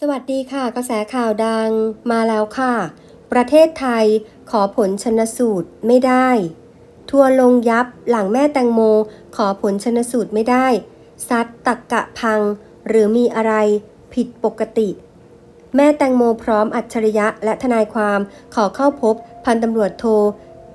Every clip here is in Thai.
สวัสดีค่ะ กระแสข่าวดังมาแล้วค่ะ ประเทศไทยขอผลชนสูตรไม่ได้ ทัวร์ลงยับหลังแม่แตงโม ขอผลชนสูตรไม่ได้ ซัดตักกะพัง หรือมีอะไรผิดปกติ แม่แตงโมพร้อมอัจฉริยะและทนายความขอเข้าพบพันตำรวจโท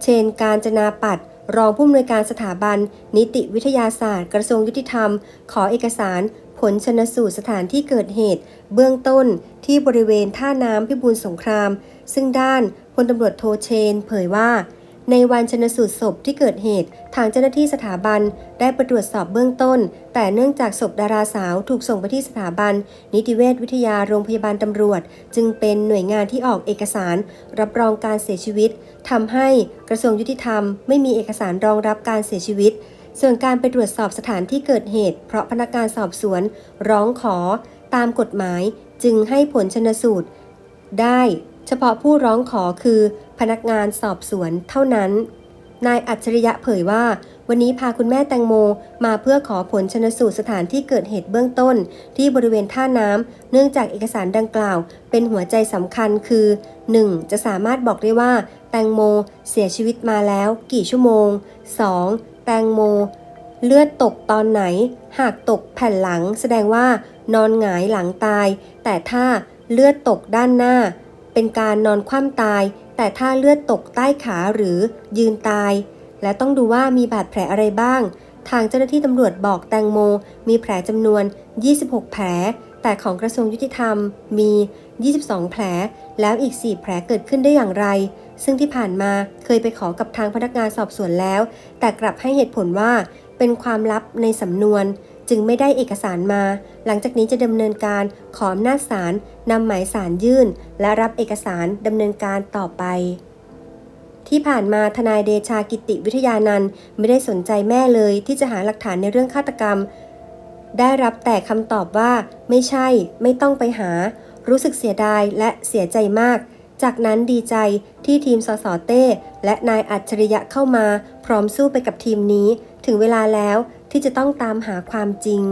เชนการจนาปัด รองผู้อำนวยการสถาบัน นิติวิทยาศาสตร์ กระทรวงยุติธรรม ขอเอกสารผลชนสูตรสถานที่เกิดเหตุ เบื้องต้นที่บริเวณท่าน้ำพิบูลสงคราม ซึ่งด้านพลตำรวจโทเชน เผยว่า ในวันชนสูตรศพที่เกิดเหตุ ทางเจ้าหน้าที่สถาบันได้ไปตรวจสอบเบื้องต้น แต่เนื่องจากศพดาราสาวถูกส่งไปที่สถาบัน นิติเวชวิทยาโรงพยาบาลตำรวจ จึงเป็นหน่วยงานที่ออกเอกสาร รับรองการเสียชีวิตทำให้กระทรวงยุติธรรม ไม่มีเอกสารรองรับการเสียชีวิต ส่วนการไปตรวจสอบสถานที่เกิดเหตุ เพราะพนักงานสอบสวน ร้องขอ ตามกฎหมาย จึงให้ผลชนสูตร ได้ เฉพาะผู้ร้องขอคือ พนักงานสอบสวนเท่านั้น นายอัจฉริยะเผยว่า วันนี้พาคุณแม่แตงโม มาเพื่อขอผลชนสูตรสถานที่เกิดเหตุเบื้องต้น ที่บริเวณท่าน้ำเนื่องจากเอกสารดังกล่าว เป็นหัวใจสำคัญคือ 1. จะสามารถบอกได้ว่า แตงโม เสียชีวิตมาแล้ว กี่ชั่วโมง 2. แตงโม เลือดตกตอนไหน หากตกแผ่นหลัง แสดงว่านอนหงายหลังตาย แต่ถ้าเลือดตกด้านหน้า เป็นการนอนคว่ำตาย แต่ถ้าเลือดตกใต้ขาหรือยืนตาย และต้องดูว่ามีบาดแผลอะไรบ้าง ทางเจ้าหน้าที่ตำรวจบอกแตงโม มีแผลจำนวน 26 แผล แต่ของกระทรวงยุติธรรมมี 22 แผล แล้วอีก 4 แผลเกิดขึ้นได้อย่างไร ซึ่งที่ผ่านมาเคยไปขอกับทางพนักงานสอบสวนแล้ว แต่กลับให้เหตุผลว่าเป็นความลับในสำนวน จึงไม่ได้เอกสารมา หลังจากนี้จะดำเนินการขออำนาจศาลนำหมายสารยื่น และรับเอกสารดำเนินการต่อไป ที่ผ่านมาทนายเดชากิติวิทยานันท์ไม่ได้สนใจแม่เลยที่จะหาหลักฐานในเรื่องฆาตกรรม ได้รับแต่คำตอบว่า ไม่ใช่ ไม่ต้องไปหา รู้สึกเสียดายและเสียใจมากจากนั้นดีใจที่ทีมสสเต้ และนายอัจฉริยะเข้ามา พร้อมสู้ไปกับทีมนี้ ถึงเวลาแล้ว ที่จะต้องตามหาความจริง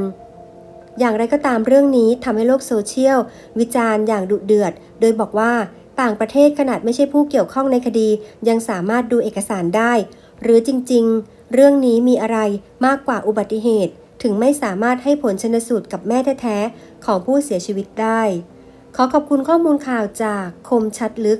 อย่างไรก็ตามเรื่องนี้ทำให้โลกโซเชียล วิจารณ์อย่างดุเดือด โดยบอกว่าต่างประเทศขนาดไม่ใช่ผู้เกี่ยวข้องในคดี ยังสามารถดูเอกสารได้ หรือจริงๆ เรื่องนี้มีอะไรมากกว่าอุบัติเหตุ ถึงไม่สามารถให้ผลชนสูตรกับแม่แท้ๆของผู้เสียชีวิตได้ ขอขอบคุณข้อมูลข่าวจากคมชัดลึก